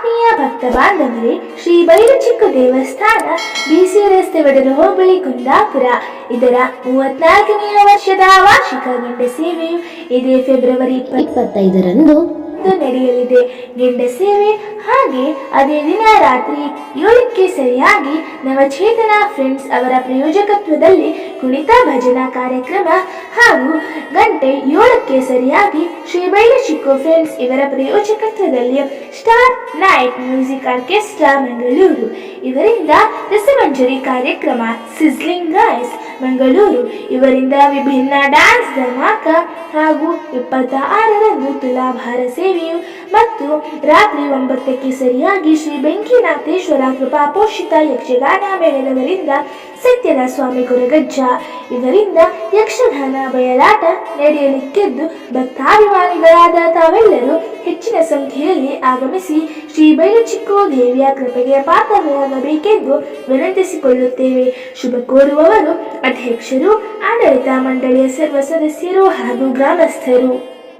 ಆತ್ಮೀಯ ಭಕ್ತ ಬಾಂಧವರೇ, ಶ್ರೀ ಬೈಲಚಿಕ್ಕ ದೇವಸ್ಥಾನ ಬಿಸಿ ರಸ್ತೆ ಒಡೆದು ಹೋಬಳಿ ಕುಂದಾಪುರ. ಇದರ ಮೂವತ್ನಾಲ್ಕನೆಯ ವರ್ಷದ ವಾರ್ಷಿಕ ಗಂಡ ಸೇವೆಯು ಇದೇ ಫೆಬ್ರವರಿ ಇಪ್ಪತ್ತು ಇಪ್ಪತ್ತೈದರಂದು ನಡೆಯಲಿದೆ. ಗೆಂಡ ಸೇವೆ ಹಾಗೆ ಅದೇ ದಿನ ರಾತ್ರಿ ಏಳಕ್ಕೆ ಸರಿಯಾಗಿ ನವಚೇತನ ಫ್ರೆಂಡ್ಸ್ ಅವರ ಪ್ರಯೋಜಕತ್ವದಲ್ಲಿ ಕುಣಿತ ಭಜನಾ ಕಾರ್ಯಕ್ರಮ ಹಾಗೂ ಗಂಟೆ ಏಳಕ್ಕೆ ಸರಿಯಾಗಿ ಶ್ರೀ ಚಿಕ್ಕು ಫ್ರೆಂಡ್ಸ್ ಇವರ ಪ್ರಯೋಜಕತ್ವದಲ್ಲಿ star night music orchestra Mangaluru ಇವರಿಂದ ರಸಮಂಜರಿ ಕಾರ್ಯಕ್ರಮ ಸಿಸ್ಲಿಂಗ್ ಗಾಯ್ಸ್ ಮಂಗಳೂರು ಇವರಿಂದ ವಿಭಿನ್ನ ಡ್ಯಾನ್ಸ್ ಧಮಾಕ ಹಾಗೂ ಇಪ್ಪತ್ತ ಆರರಂದು ತುಲಾಭಾರ ಸೇವೆಯು ಮತ್ತು ರಾತ್ರಿ ಒಂಬತ್ತಕ್ಕೆ ಸರಿಯಾಗಿ ಶ್ರೀ ಬೆಂಕಿನಾಥೇಶ್ವರ ಕೃಪಾಪೋಷಿತ ಯಕ್ಷಗಾನ ಮೇಳದವರಿಂದ ಸತ್ಯದ ಸ್ವಾಮಿ ಗುರುಗಜ್ಜ. ಇದರಿಂದ ಯಕ್ಷಗಾನ ಬಯಲಾಟ ನಡೆಯಲಿಕ್ಕೆದ್ದು ಭಕ್ತಾಭಿಮಾನಿಗಳಾದ ತಾವೆಲ್ಲರೂ ಹೆಚ್ಚಿನ ಸಂಖ್ಯೆಯಲ್ಲಿ ಆಗಮಿಸಿ ಶ್ರೀ ಬೈಲಚಿಕ್ಕೋ ದೇವಿಯ ಕೃಪೆಗೆ ಪಾತ್ರರಾಗಬೇಕೆಂದು ವಿನಂತಿಸಿಕೊಳ್ಳುತ್ತೇವೆ. ಶುಭ ಕೋರುವವರು ಅಧ್ಯಕ್ಷರು, ಆಡಳಿತ ಮಂಡಳಿಯ ಸರ್ವ ಸದಸ್ಯರು ಹಾಗೂ ಗ್ರಾಮಸ್ಥರು.